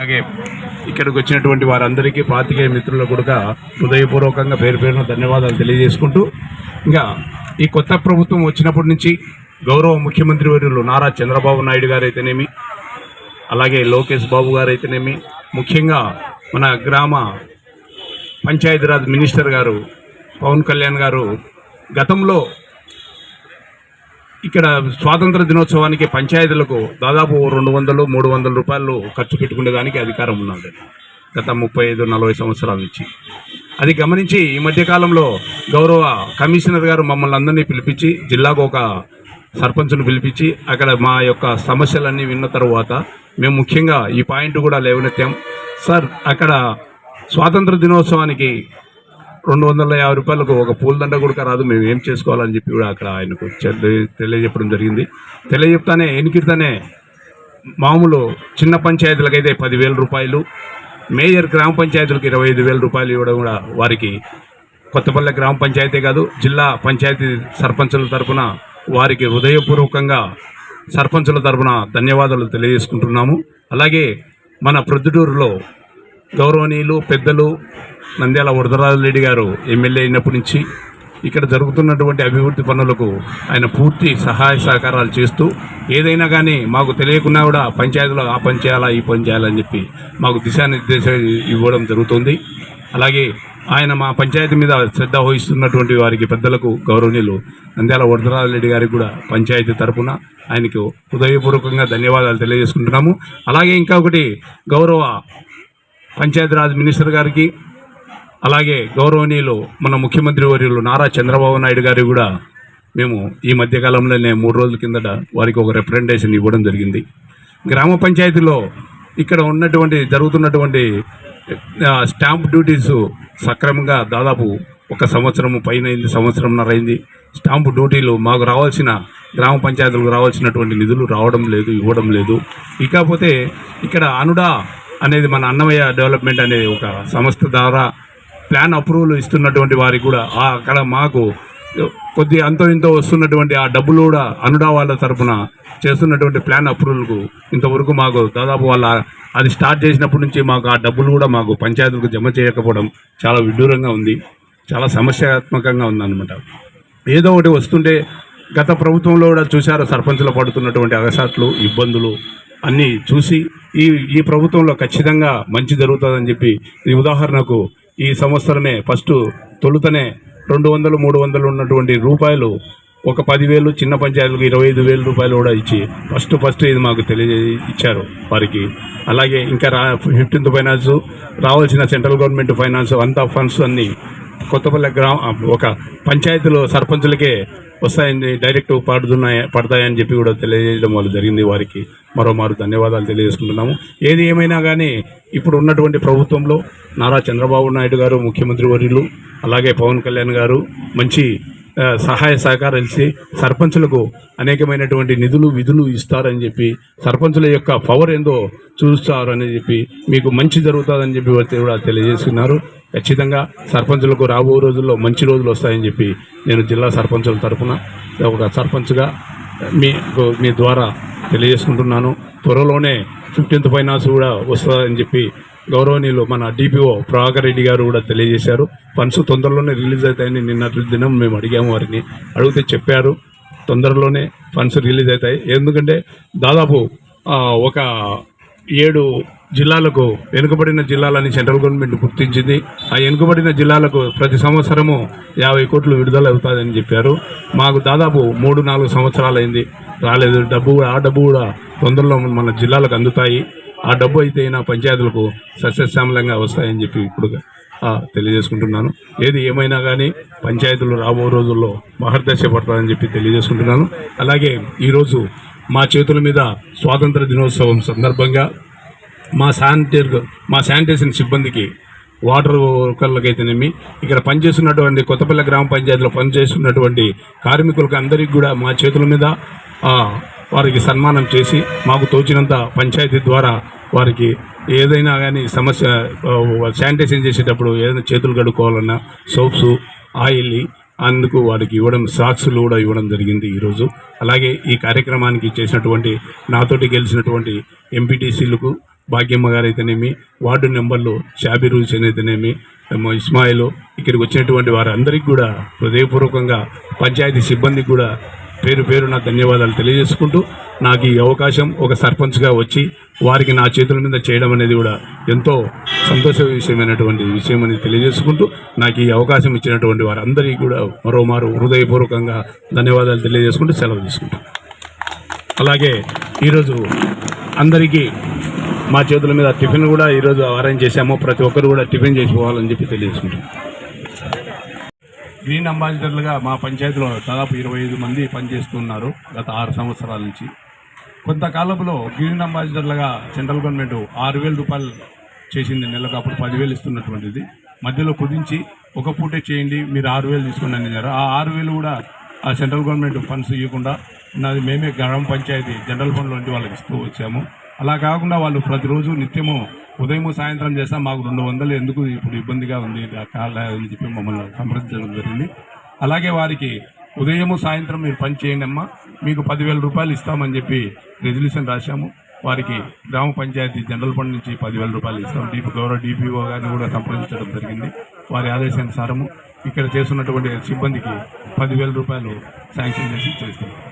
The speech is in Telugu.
అలాగే ఇక్కడికి వచ్చినటువంటి వారందరికీ పాతికేయ మిత్రులు కూడా హృదయపూర్వకంగా పేరు పేరున ధన్యవాదాలు తెలియజేసుకుంటూ ఇంకా ఈ కొత్త ప్రభుత్వం వచ్చినప్పటి నుంచి గౌరవ ముఖ్యమంత్రి వర్యులు నారా చంద్రబాబు నాయుడు గారు అయితేనేమి అలాగే లోకేష్ బాబు గారు అయితేనేమి ముఖ్యంగా మన గ్రామ పంచాయతీరాజ్ మినిస్టర్ గారు పవన్ కళ్యాణ్ గారు గతంలో ఇక్కడ స్వాతంత్ర దినోత్సవానికి పంచాయతీలకు దాదాపు రెండు వందలు మూడు వందల రూపాయలు ఖర్చు పెట్టుకునేదానికి అధికారం ఉన్నది గత ముప్పై ఐదు నలభై సంవత్సరాల నుంచి. అది గమనించి ఈ మధ్యకాలంలో గౌరవ కమిషనర్ గారు మమ్మల్ని అందరినీ పిలిపించి జిల్లాకు ఒక సర్పంచ్ను పిలిపించి అక్కడ మా యొక్క సమస్యలన్నీ విన్న తర్వాత మేము ముఖ్యంగా ఈ పాయింట్ కూడా లేవనెత్తాం. సార్ అక్కడ స్వాతంత్ర దినోత్సవానికి రెండు వందల యాభై రూపాయలకు ఒక పూలదండ కూడా రాదు మేము ఏం చేసుకోవాలని చెప్పి కూడా అక్కడ ఆయనకు తెలియజెప్పడం జరిగింది. తెలియజెప్తానే ఎనికిడితేనే మామూలు చిన్న పంచాయతీలకైతే పదివేల రూపాయలు మేయర్ గ్రామ పంచాయతీలకు ఇరవై ఐదు వేల రూపాయలు ఇవ్వడం కూడా వారికి కొత్తపల్లె గ్రామ పంచాయతీ కాదు జిల్లా పంచాయతీ సర్పంచుల తరఫున వారికి హృదయపూర్వకంగా సర్పంచుల తరఫున ధన్యవాదాలు తెలియజేసుకుంటున్నాము. అలాగే మన ప్రొద్దుటూరులో గౌరవనీయులు పెద్దలు నంద్యాల వరదరాజరెడ్డి గారు ఎమ్మెల్యే అయినప్పటి నుంచి ఇక్కడ జరుగుతున్నటువంటి అభివృద్ధి పనులకు ఆయన పూర్తి సహాయ సహకారాలు చేస్తూ ఏదైనా కానీ మాకు తెలియకున్నా కూడా పంచాయతీలో ఆ పని చేయాలా ఈ పని చేయాలని చెప్పి మాకు దిశానిర్దేశం ఇవ్వడం జరుగుతుంది. అలాగే ఆయన మా పంచాయతీ మీద శ్రద్ధ వహిస్తున్నటువంటి వారికి పెద్దలకు గౌరవనీయులు నంద్యాల వరదరాజరెడ్డి గారికి కూడా పంచాయతీ తరపున ఆయనకు హృదయపూర్వకంగా ధన్యవాదాలు తెలియజేసుకుంటున్నాము. అలాగే ఇంకా ఒకటి గౌరవ పంచాయతీరాజ్ మినిస్టర్ గారికి అలాగే గౌరవనీయులు మన ముఖ్యమంత్రి వర్యులు నారా చంద్రబాబు నాయుడు గారికి కూడా మేము ఈ మధ్యకాలంలోనే మూడు రోజుల కిందట వారికి ఒక రిప్రజెంటేషన్ ఇవ్వడం జరిగింది. గ్రామ పంచాయతీలో ఇక్కడ ఉన్నటువంటి జరుగుతున్నటువంటి స్టాంప్ డ్యూటీస్ సక్రమంగా దాదాపు ఒక సంవత్సరం పైన అయింది సంవత్సరంన్నర అయింది స్టాంప్ డ్యూటీలు మాకు రావాల్సిన గ్రామ పంచాయతీలకు రావాల్సినటువంటి నిధులు రావడం లేదు ఇవ్వడం లేదు. ఇకపోతే ఇక్కడ అనుడా అనేది మన అన్నమయ్య డెవలప్మెంట్ అనే ఒక సంస్థ ద్వారా ప్లాన్ అప్రూవల్ ఇస్తున్నటువంటి వారికి కూడా ఆ అక్కడ మాకు కొద్ది అంతో ఇంతో వస్తున్నటువంటి ఆ డబ్బులు కూడా అనుడా వాళ్ళ తరపున చేస్తున్నటువంటి ప్లాన్ అప్రూవల్కు ఇంతవరకు మాకు దాదాపు వాళ్ళ అది స్టార్ట్ చేసినప్పటి నుంచి మాకు ఆ డబ్బులు కూడా మాకు పంచాయతీలకు జమ చేయకపోవడం చాలా విడ్డూరంగా ఉంది. చాలా సమస్యాత్మకంగా ఉందన్నమాట. ఏదో ఒకటి వస్తుంటే గత ప్రభుత్వంలో కూడా చూశారు సర్పంచులు పడుతున్నటువంటి అగసాట్లు ఇబ్బందులు అన్నీ చూసి ఈ ఈ ప్రభుత్వంలో ఖచ్చితంగా మంచి జరుగుతుందని చెప్పి ఈ ఉదాహరణకు ఈ సంవత్సరమే ఫస్ట్ తొలుతనే రెండు వందలు మూడు వందలు ఉన్నటువంటి రూపాయలు ఒక పదివేలు చిన్న పంచాయతీలకు ఇరవై ఐదు వేల రూపాయలు కూడా ఇచ్చి ఫస్ట్ ఫస్ట్ ఇది మాకు తెలియజే ఇచ్చారు వారికి. అలాగే ఇంకా రా ఫిఫ్టీన్త్ ఫైనాన్స్ రావాల్సిన సెంట్రల్ గవర్నమెంట్ ఫైనాన్స్ అంతా ఫండ్స్ అన్నీ కొత్తపల్లి గ్రామ ఒక పంచాయతీలో సర్పంచులకే వస్తాయని డైరెక్ట్ పడుతున్నాయి పడతాయని చెప్పి కూడా తెలియజేయడం వల్ల జరిగింది వారికి. మరోమారు ధన్యవాదాలు తెలియజేసుకుంటున్నాము. ఏది ఏమైనా కానీ ఇప్పుడు ఉన్నటువంటి ప్రభుత్వంలో నారా చంద్రబాబు నాయుడు గారు ముఖ్యమంత్రి వర్యులు అలాగే పవన్ కళ్యాణ్ గారు మంచి సహాయ సహకారాలు ఇచ్చి సర్పంచులకు అనేకమైనటువంటి నిధులు విధులు ఇస్తారని చెప్పి సర్పంచుల యొక్క పవర్ ఏందో చూస్తారని చెప్పి మీకు మంచి జరుగుతుందని చెప్పి కూడా తెలియజేస్తున్నారు ఖచ్చితంగా సర్పంచులకు రాబో రోజుల్లో మంచి రోజులు వస్తాయని చెప్పి నేను జిల్లా సర్పంచుల తరఫున ఒక సర్పంచ్గా మీ మీ ద్వారా తెలియజేసుకుంటున్నాను. త్వరలోనే ఫిఫ్టీన్త్ ఫైనాన్స్ కూడా వస్తుందని చెప్పి గౌరవనీయులు మన డిపిఓ ప్రభాకర్ రెడ్డి గారు కూడా తెలియజేశారు. ఫండ్స్ తొందరలోనే రిలీజ్ అవుతాయని నిన్న దినం మేము అడిగాము వారిని. అడిగితే చెప్పారు తొందరలోనే ఫండ్స్ రిలీజ్ అవుతాయి. ఎందుకంటే దాదాపు ఒక ఏడు జిల్లాలకు వెనుకబడిన జిల్లాలని సెంట్రల్ గవర్నమెంట్ గుర్తించింది. ఆ వెనుకబడిన జిల్లాలకు ప్రతి సంవత్సరము యాభై కోట్లు విడుదల అవుతుందని చెప్పారు. మాకు దాదాపు మూడు నాలుగు సంవత్సరాలైంది. రాలేదు. డబ్బు కూడా- ఆ డబ్బు కూడా తొందరలో మన జిల్లాలకు అందుతాయి. ఆ డబ్బు అయితే నా పంచాయతీలకు సస్యశ్యామలంగా వస్తాయని చెప్పి ఇప్పుడు తెలియజేసుకుంటున్నాను. ఏది ఏమైనా కానీ పంచాయతీలు రాబో రోజుల్లో మహర్దశ పడతారని చెప్పి తెలియజేసుకుంటున్నాను. అలాగే ఈరోజు మా చేతుల మీద స్వాతంత్ర దినోత్సవం సందర్భంగా మా శానిటైజర్ మా శానిటేషన్ సిబ్బందికి వాటర్ వర్కర్లకైతేనేమి ఇక్కడ పనిచేస్తున్నటువంటి కొత్తపల్లి గ్రామ పంచాయతీలో పనిచేస్తున్నటువంటి కార్మికులకు అందరికీ కూడా మా చేతుల మీద వారికి సన్మానం చేసి మాకు తోచినంత పంచాయతీ ద్వారా వారికి ఏదైనా కానీ సమస్య శానిటైజేషన్ చేసేటప్పుడు ఏదైనా చేతులు కడుక్కోవాలన్నా సోప్స్ ఆయిల్ అందుకు వారికి ఇవ్వడం సాక్స్లు కూడా ఇవ్వడం జరిగింది ఈరోజు. అలాగే ఈ కార్యక్రమానికి చేసినటువంటి నాతోటి గెలిచినటువంటి ఎంపీటీసీలకు భాగ్యమ్మ గారు అయితేనేమి వార్డు నెంబర్లు షాబీర్ హుసేన్ అయితేనేమి ఇస్మాయిల్ ఇక్కడికి వచ్చినటువంటి వారందరికీ కూడా హృదయపూర్వకంగా పంచాయతీ సిబ్బందికి కూడా పేరు పేరు నా ధన్యవాదాలు తెలియజేసుకుంటూ నాకు ఈ అవకాశం ఒక సర్పంచ్గా వచ్చి వారికి నా చేతుల మీద చేయడం అనేది కూడా ఎంతో సంతోష విషయమైనటువంటి విషయం అని తెలియజేసుకుంటూ నాకు ఈ అవకాశం ఇచ్చినటువంటి వారందరికీ కూడా మరోమారు హృదయపూర్వకంగా ధన్యవాదాలు తెలియజేసుకుంటూ సెలవు తీసుకుంటాను అలాగే ఈరోజు అందరికీ మా చేతుల మీద టిఫిన్ కూడా ఈరోజు అరేంజ్ చేశాము. ప్రతి ఒక్కరు కూడా టిఫిన్ చేసి పోవాలని చెప్పి తెలియజేసుకుంటాం గ్రీన్ అంబాసిడర్లుగా మా పంచాయతీలో దాదాపు ఇరవై ఐదు మంది పనిచేస్తున్నారు గత ఆరు సంవత్సరాల నుంచి. కొంతకాలంలో గ్రీన్ అంబాసిడర్లుగా సెంట్రల్ గవర్నమెంట్ ఆరు వేల రూపాయలు చేసింది నెలకు అప్పుడు పదివేలు ఇస్తున్నటువంటిది. మధ్యలో కుదించి ఒక పూటే చేయండి మీరు ఆరు వేలు తీసుకోండి అన్నారు. ఆ ఆరు వేలు కూడా ఆ సెంట్రల్ గవర్నమెంట్ ఫండ్స్ ఇవ్వకుండా నాది మేమే గ్రామ పంచాయతీ జనరల్ ఫండ్ వంటి వాళ్ళకి ఇస్తూ వచ్చాము. అలా కాకుండా వాళ్ళు ప్రతిరోజు నిత్యము ఉదయం సాయంత్రం చేస్తాం మాకు రెండు వందలు ఎందుకు ఇప్పుడు ఇబ్బందిగా ఉంది ఆ అని చెప్పి మమ్మల్ని సంప్రదించడం జరిగింది. అలాగే వారికి ఉదయము సాయంత్రం మీరు పని చేయండి అమ్మా మీకు పదివేల రూపాయలు ఇస్తామని చెప్పి రెజల్యూషన్ రాశాము. వారికి గ్రామ పంచాయతీ జనరల్ ఫండ్ నుంచి పదివేల రూపాయలు ఇస్తాం. డీపీ గౌరవ డిపిఓ గారిని కూడా సంప్రదించడం జరిగింది. వారి ఆదేశానుసారము ఇక్కడ చేస్తున్నటువంటి సిబ్బందికి పదివేల రూపాయలు శాంక్షన్ చేసి చేస్తున్నాం